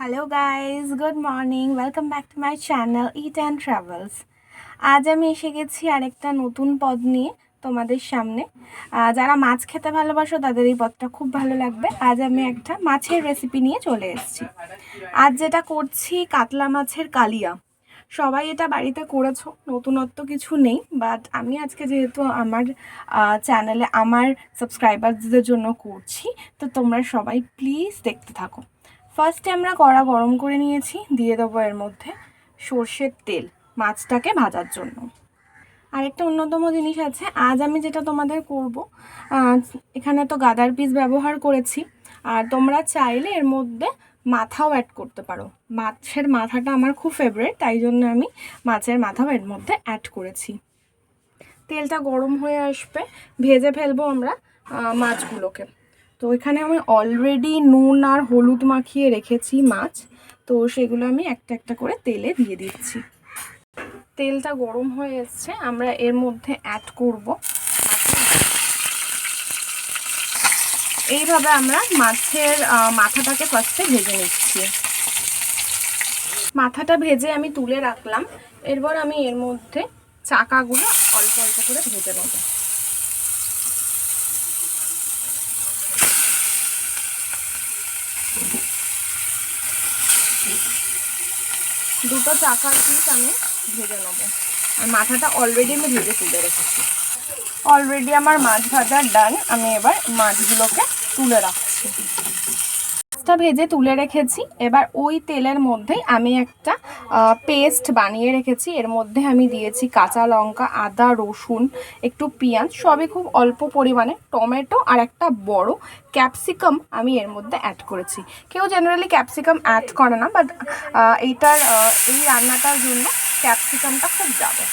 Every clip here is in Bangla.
Hello guys good morning welcome back to my channel eat and travels আজ আমি এসে গেছি আরেকটা নতুন পদ নিয়ে তোমাদের সামনে। যারা মাছ খেতে ভালোবাসো, তাদের এই পদটা খুব ভালো লাগবে। আজ আমি একটা মাছের রেসিপি নিয়ে চলে এসেছি। আজ যেটা করছি, কাতলা মাছের কালিয়া। সবাই এটা বাড়িতে করেছ, নতুনত্ব কিছু নেই বাট আমি আজকে যেহেতু আমার চ্যানেলে আমার সাবস্ক্রাইবারদের জন্য করছি, তো তোমরা সবাই প্লিজ দেখতে থাকো। ফার্স্টে আমরা কড়া গরম করে নিয়েছি, দিয়ে দেবো এর মধ্যে সর্ষের তেল, মাছটাকে ভাজার জন্য। আরেকটা অন্যতম জিনিস আছে, আজ আমি যেটা তোমাদের করব এখানে তো গাদার পিস ব্যবহার করেছি, আর তোমরা চাইলে এর মধ্যে মাথাও অ্যাড করতে পারো। মাছের মাথাটা আমার খুব ফেভারিট তাই জন্য আমি মাছের মাথাও এর মধ্যে অ্যাড করেছি। তেলটা গরম হয়ে আসবে, ভেজে ফেলব আমরা মাছগুলোকে। তো এখানে আমি অলরেডি নুন আর হলুদ মাখিয়ে রেখেছি মাছ। তো সেগুলো আমি একটা একটা করে তেলে দিয়ে দিচ্ছি। তেলটা গরম হয়ে এসছে, আমরা এর মধ্যে অ্যাড করব। এইভাবে আমরা মাছের মাথাটাকে ফার্স্টে ভেজে নিচ্ছি। মাথাটা ভেজে আমি তুলে রাখলাম। এরপর আমি এর মধ্যে চাকাগুলো অল্প অল্প করে ভেজে নেব। দুটো চাকার পিস আমি ভেজে নেব। আর মাথাটা অলরেডি আমি ভেজে তুলে রেখেছি। অলরেডি আমার মাছ ভাজার ডান আমি এবার মাছগুলোকে তুলে রাখছি। মাছটা ভেজে তুলে রেখেছি। এবার ওই তেলের মধ্যেই আমি একটা পেস্ট বানিয়ে রেখেছি। এর মধ্যে আমি দিয়েছি কাঁচা লঙ্কা, আদা, রসুন, একটু পেঁয়াজ, সবই খুব অল্প পরিমাণে, টমেটো আর একটা বড় ক্যাপসিকাম আমি এর মধ্যে অ্যাড করেছি। কেউ জেনারেলি ক্যাপসিকাম অ্যাড করে না বাট এইটার এই রান্নাটার জন্য ক্যাপসিকামটা খুব যাবে।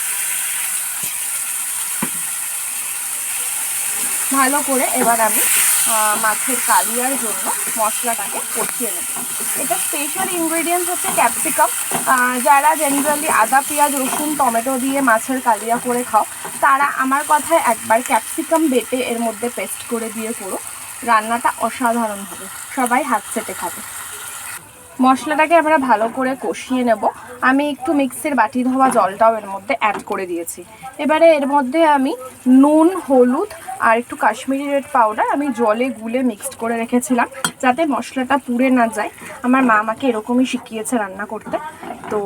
ভালো করে এবার আমি মাছের কালিয়ার জন্য মশলাটাকে কষিয়ে নেব। এটা স্পেশাল ইনগ্রেডিয়েন্টস হচ্ছে ক্যাপসিকাম যারা জেনারেলি আদা, পেঁয়াজ, রসুন, টমেটো দিয়ে মাছের কালিয়া করে খাও, তারা আমার কথায় একবার ক্যাপসিকাম বেটে এর মধ্যে পেস্ট করে দিয়ে করো। রান্নাটা অসাধারণ হবে। সবাই হাত সেটে খাবে। মশলাটাকে আমরা ভালো করে কষিয়ে নেব। আমি একটু মিক্সির বাটি ধোয়া জলটাও এর মধ্যে অ্যাড করে দিয়েছি। এবারে এর মধ্যে আমি নুন, হলুদ আর একটু কাশ্মীরি রেড পাউডার আমি জলে গুলে মিক্সড করে রেখেছিলাম, যাতে মশলাটা পুড়ে না যায়। আমার মা আমাকে এরকমই শিখিয়েছে রান্না করতে। তো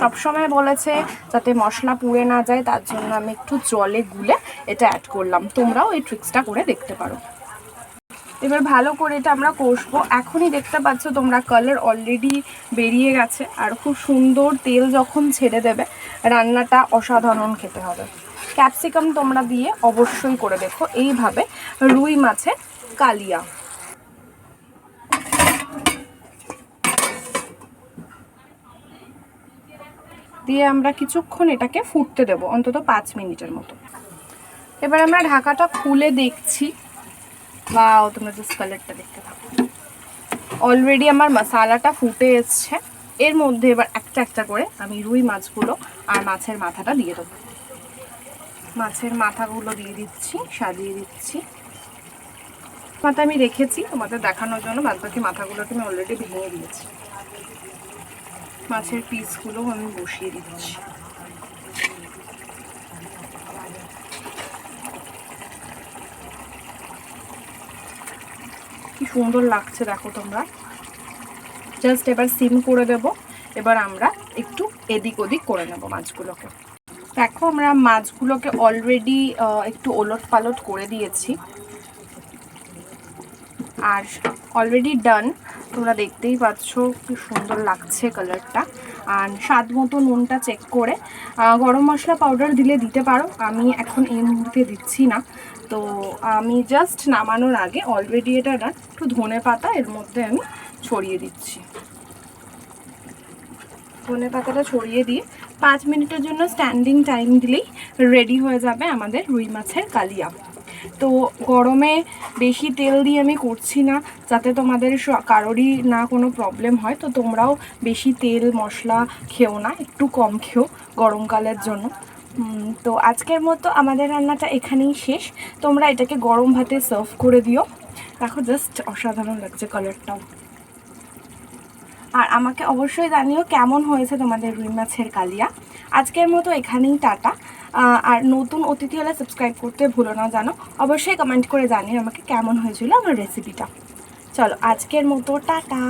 সবসময় বলেছে যাতে মশলা পুড়ে না যায়, তার জন্য আমি একটু জলে গুলে এটা অ্যাড করলাম। তোমরাও এই ট্রিক্সটা করে দেখতে পারো। এবার ভালো করে এটা আমরা কষবো। এখনই দেখতে পাচ্ছ তোমরা কালার অলরেডি বেরিয়ে গেছে। আর খুব সুন্দর তেল যখন ছেড়ে দেবে, রান্নাটা অসাধারণ খেতে হবে। ক্যাপসিকাম তোমরা দিয়ে অবশ্যই করে দেখো। এইভাবে রুই মাছের কালিয়া। দিয়ে আমরা কিছুক্ষণ এটাকে ফুটতে দেব, অন্তত পাঁচ মিনিটের মতো। এবার আমরা ঢাকাটা খুলে দেখছি। বা তোমরা জাস্ট কালারটা দেখতে থাকো। অলরেডি আমার মশালাটা ফুটে এসছে। এর মধ্যে এবার একটা একটা করে আমি রুই মাছগুলো আর মাছের মাথাটা দিয়ে দেবো। মাছের মাথাগুলো দিয়ে দিচ্ছি, সাজিয়ে দিচ্ছি। মাথা আমি রেখেছি, তোমাদের দেখানোর জন্য। বাদ বাকি মাথাগুলোকে আমি অলরেডি ভেঙে দিয়েছি। মাছের পিসগুলো আমি বসিয়ে দিচ্ছি। কি সুন্দর লাগছে দেখো তোমরা। জাস্ট এবার সিম করে দেব। এবার আমরা একটু এদিক ওদিক করে নেব মাছগুলোকে। দেখো, আমরা মাছগুলোকে অলরেডি একটু ওলট পালট করে দিয়েছি। আর অলরেডি ডান তোমরা দেখতেই পাচ্ছ কি সুন্দর লাগছে কালারটা আর স্বাদ মতো নুনটা চেক করে গরম মশলা পাউডার দিলে দিতে পারো, আমি এখন এই মুহূর্তে দিচ্ছি না। তো আমি জাস্ট নামানোর আগে অলরেডি এটা না একটু ধনে পাতা এর মধ্যে আমি ছড়িয়ে দিচ্ছি। ধনে পাতাটা ছড়িয়ে দিয়ে পাঁচ মিনিটের জন্য স্ট্যান্ডিং টাইম দিলেই রেডি হয়ে যাবে আমাদের রুই মাছের কালিয়া। তো গরমে বেশি তেল দিয়ে আমি করছি না, যাতে তোমাদের কারোরই না কোনো প্রবলেম হয়। তো তোমরাও বেশি তেল, মশলা খেও না, একটু কম খেও গরমকালের জন্য। তো আজকের মতো আমাদের রান্নাটা এখানেই শেষ। তোমরা এটাকে গরম ভাতে সার্ভ করে দিও। দেখো জাস্ট অসাধারণ লাগছে কালারটাও আর আমাকে অবশ্যই জানিও কেমন হয়েছে তোমাদের রুই মাছের কালিয়া। আজকের মতো এখানেই টাটা। আর নতুন অতিথি হলে সাবস্ক্রাইব করতে ভুলো না, জানো? অবশ্যই কমেন্ট করে জানিও আমাকে কেমন হয়েছিল আমার রেসিপিটা চলো, আজকের মতো টাটা।